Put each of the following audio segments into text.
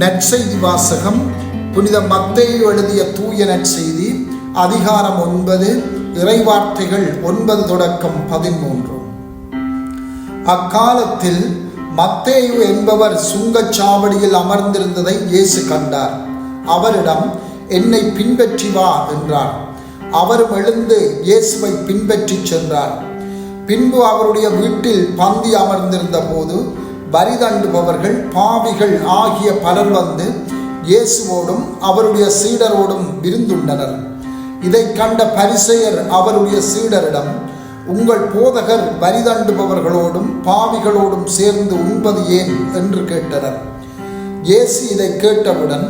நற்செய்தி வாசகம் புனித மத்தையை எழுதிய தூய நற்செய்தி அதிகாரம் ஒன்பது இறைவார்த்தைகள் ஒன்பது தொடக்கம் பதிமூன்று அக்காலத்தில் மத்தேயு என்பவர் சுங்கச்சாவடியில் அமர்ந்திருந்ததை இயேசு கண்டார். அவரிடம் என்னை பின்பற்றி வா என்றார். அவரும் எழுந்து இயேசுவை பின்பற்றி சென்றார். பின்பு அவருடைய வீட்டில் பந்தி அமர்ந்திருந்த போது வரி தண்டுபவர்கள் பாவிகள் ஆகிய பலர் வந்து இயேசுவோடும் அவருடைய சீடரோடும் விருந்துண்டனர். இதை கண்ட பரிசெயர் அவருடைய சீடரிடம் உங்கள் போதகர் வரிதாண்டுபவர்களோடும் பாவிகளோடும் சேர்ந்து உண்பது ஏன்? என்று கேட்டனர். இயேசு இதை கேட்டவுடன்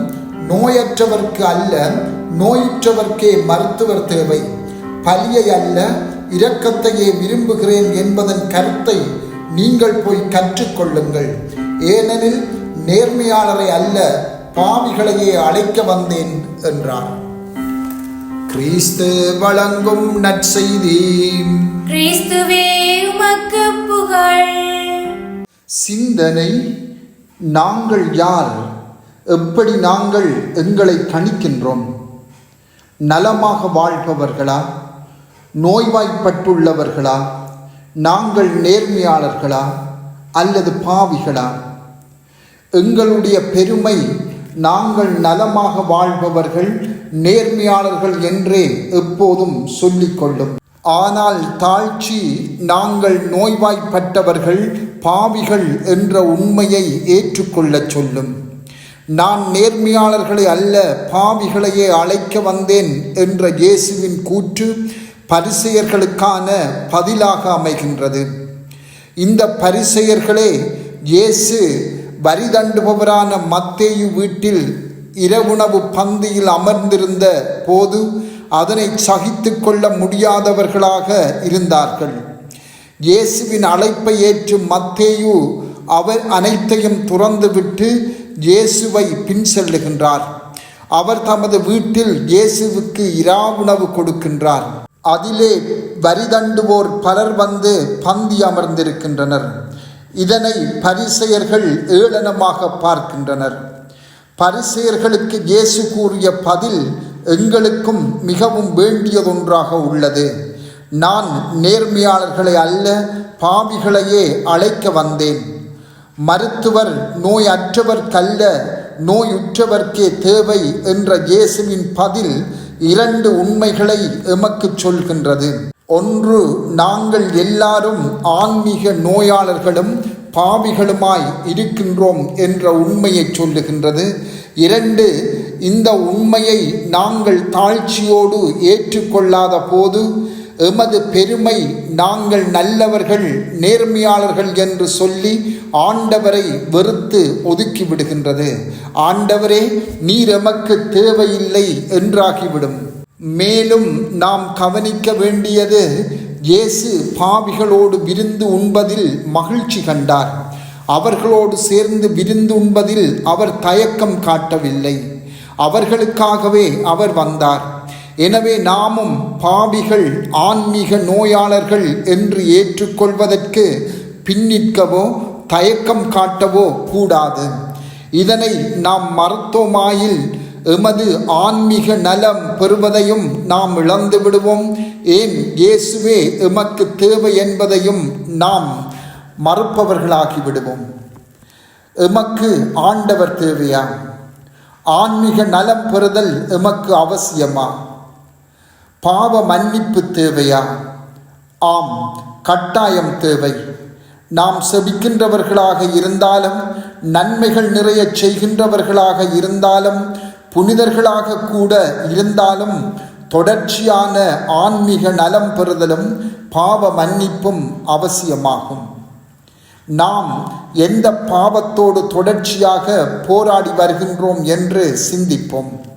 நோயற்றவர்க்கு அல்ல நோயுற்றவர்க்கே மருத்துவர் தேவை. பலியை அல்ல இரக்கத்தையே விரும்புகிறேன் என்பதன் கருத்தை நீங்கள் போய் கற்றுக்கொள்ளுங்கள். ஏனெனில் நேர்மையாளரை அல்ல பாவிகளையே அழைக்க வந்தேன் என்றார். கிறிஸ்து வழங்கும் நற்செய்தி. கிறிஸ்துவே உமக்கு புகழ். சிந்தனை நாங்கள் யார்? எப்படி நாங்கள் எங்களை கணிக்கின்றோம்? நலமாக வாழ்பவர்களா? நோய்வாய்ப்பட்டுள்ளவர்களா? நாங்கள் நேர்மையாளர்களா அல்லது பாவிகளா? எங்களுடைய பெருமை நாங்கள் நலமாக வாழ்பவர்கள் நேர்மையாளர்கள் என்றே எப்போதும் சொல்லிக்கொள்ளும். ஆனால் தாழ்ச்சி நாங்கள் நோய்வாய்ப்பட்டவர்கள் பாவிகள் என்ற உண்மையை ஏற்றுக்கொள்ளச் சொல்லும். நான் நேர்மையாளர்களை அல்ல பாவிகளையே அழைக்க வந்தேன் என்ற இயேசுவின் கூற்று பரிசெயர்களுக்கான பதிலாக அமைகின்றது. இந்த பரிசெயர்களே இயேசு வரி தண்டுபவரான மத்தேயு வீட்டில் இரவுணவு பந்தியில் அமர்ந்திருந்த போது அதனை சகித்து கொள்ள முடியாதவர்களாக இருந்தார்கள். இயேசுவின் அழைப்பை ஏற்று மத்தேயு அவர் அனைத்தையும் துறந்துவிட்டு இயேசுவை பின் செல்லுகின்றார். அவர் தமது வீட்டில் இயேசுவுக்கு இரா உணவு கொடுக்கின்றார். அதிலே வரிதண்டுவோர் பலர் வந்து பந்தி அமர்ந்திருக்கின்றனர். இதனை பரிசெயர்கள் ஏளனமாக பார்க்கின்றனர். பரிசெயர்களுக்கு இயேசு கூறிய பதில் எங்களுக்கும் மிகவும் வேண்டியதொன்றாக உள்ளது. நான் நேர்மையாளர்களை அல்ல பாவிகளையே அழைக்க வந்தேன். மருத்துவர் நோய் அற்றவர்க்கல்ல நோயுற்றவர்க்கே தேவை என்ற இயேசுவின் பதில் இரண்டு உண்மைகளை எமக்கு சொல்கின்றது. ஒன்று நாங்கள் எல்லாரும் ஆன்மீக நோயாளர்களும் பாவிகளுமாய் இருக்கின்றோம் என்ற உண்மையை சொல்லுகின்றது. இரண்டு இந்த உண்மையை நாங்கள் தாழ்ச்சியோடு ஏற்றுக்கொள்ளாத போது எமது பெருமை நாங்கள் நல்லவர்கள் நேர்மையாளர்கள் என்று சொல்லி ஆண்டவரை வெறுத்து ஒதுக்கி விடுகின்றது ஆண்டவரே நீர் எமக்கு தேவையில்லை என்றாகிவிடும். மேலும் நாம் கவனிக்க வேண்டியது இயேசு பாவிகளோடு விருந்து உண்பதில் மகிழ்ச்சி கண்டார். அவர்களோடு சேர்ந்து விருந்து உண்பதில் அவர் தயக்கம் காட்டவில்லை. அவர்களுக்காகவே அவர் வந்தார். எனவே நாமும் பாவிகள் ஆன்மீக நோயாளர்கள் என்று ஏற்றுக்கொள்வதற்கு பின்னிற்கவோ தயக்கம் காட்டவோ கூடாது. இதனை நாம் மருத்துவமாயில் எமது ஆன்மீக நலம் பெறுவதையும் நாம் இழந்து விடுவோம். ஏன்? இயேசுவே எமக்கு தேவை என்பதையும் நாம் மறுப்பவர்களாகி விடுவோம். எமக்கு ஆண்டவர் தேவையா? ஆன்மீக நலம் பெறுதல் எமக்கு அவசியமா? பாவ மன்னிப்பு தேவையா? ஆம் கட்டாயம் தேவை. நாம் செபிக்கின்றவர்களாக இருந்தாலும் நன்மைகள் நிறைய செய்கின்றவர்களாக இருந்தாலும் புனிதர்களாக கூட இருந்தாலும் தொடர்ச்சியான ஆன்மீக நலம் பெறுதலும் பாவ மன்னிப்பும் அவசியமாகும். நாம் எந்த பாவத்தோடு தொடர்ச்சியாக போராடி வருகின்றோம் என்று சிந்திப்போம்.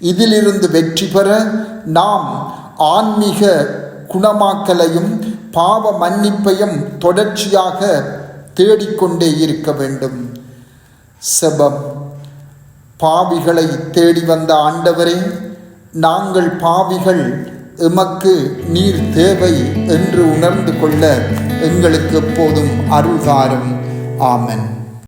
இதிலிருந்து வெற்றி பெற நாம் ஆன்மீக குணமாக்கலையும் பாவ மன்னிப்பையும் தொடர்ச்சியாக தேடிக்கொண்டே இருக்க வேண்டும். செபம். பாவிகளை தேடி வந்த ஆண்டவரே நாங்கள் பாவிகள் எமக்கு நீர் தேவை என்று உணர்ந்து கொள்ள எங்களுக்கு எப்போதும் அருள்காரும். ஆமன்.